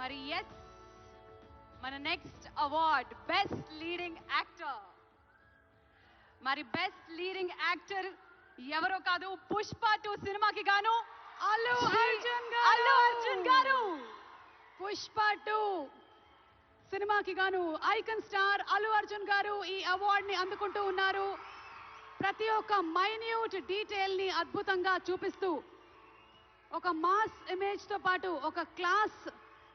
మరి ఎస్ మన next award best leading actor మరి బెస్ట్ లీడింగ్ యాక్టర్ ఎవరో కాదు పుష్ప టూ సినిమాకి గాను అల్లు అర్జున్ గారు. అల్లు అర్జున్ గారు. పుష్ప టూ సినిమాకి గాను ఐకన్ స్టార్ అల్లు అర్జున్ గారు ఈ అవార్డ్ని అందుకుంటూ ఉన్నారు. ప్రతి ఒక్క మైన్యూట్ డీటెయిల్ని అద్భుతంగా చూపిస్తూ ఒక మాస్ ఇమేజ్తో పాటు ఒక class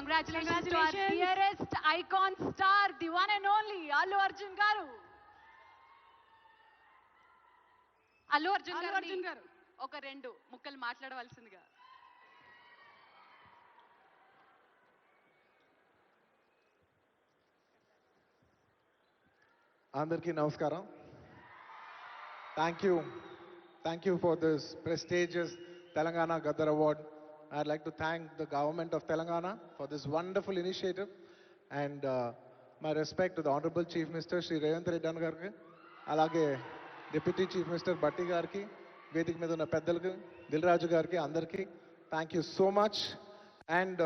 Congratulations to our dearest icon star, the one and only Allu Arjun garu. Allu Arjun Allu గారిని అర్జున్ గారు ఒక రెండు ముక్కలు మాట్లాడవలసిందిగా. అందరికీ నమస్కారం. Thank you thank you for this prestigious Telangana Gaddar award I'd like to thank the government of Telangana for this wonderful initiative and my respect to the honourable chief minister Shri Revanth Reddy అన్న గారికి అలాగే deputy chief minister Bhatti గారికి వేదిక మీద ఉన్న పెద్దలకి దిల్రాజు గారికి అందరికీ thank you so much and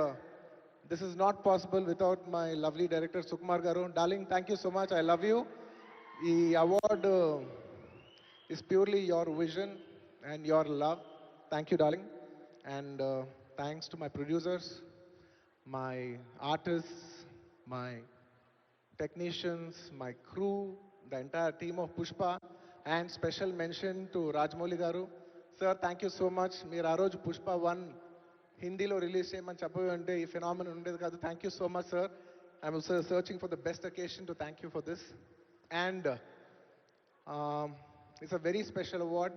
this is not possible without my lovely director Sukumar గారు darling thank you so much I love you ఈ award is purely your vision and your love. Thank you, darling. And uh, thanks to my producers, my artists, my technicians, my crew, the entire team of Pushpa, and special mention to Rajmouli Garu. Sir, thank you so much. మీరు ఆ రోజు Pushpa one హిందీలో release చేయమని చెప్పవి అంటే ఈ phenomenon ఉండేది కాదు thank you so much sir I'm also searching for the best occasion to thank you for this and it's a very special award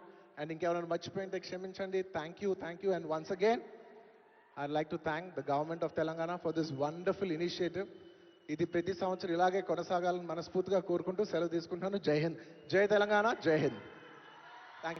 and ఇంకెవరైనా మర్చిపోయింటే క్షమించండి. Thank you thank you and once again I like to thank the government of Telangana for this wonderful initiative ఇది ప్రతి సంవత్సరం ఇలాగే కొనసాగాలని మనస్ఫూర్తిగా కోరుకుంటూ సెలవు తీసుకుంటాను జై హింద్. జై తెలంగాణ. జై హింద్.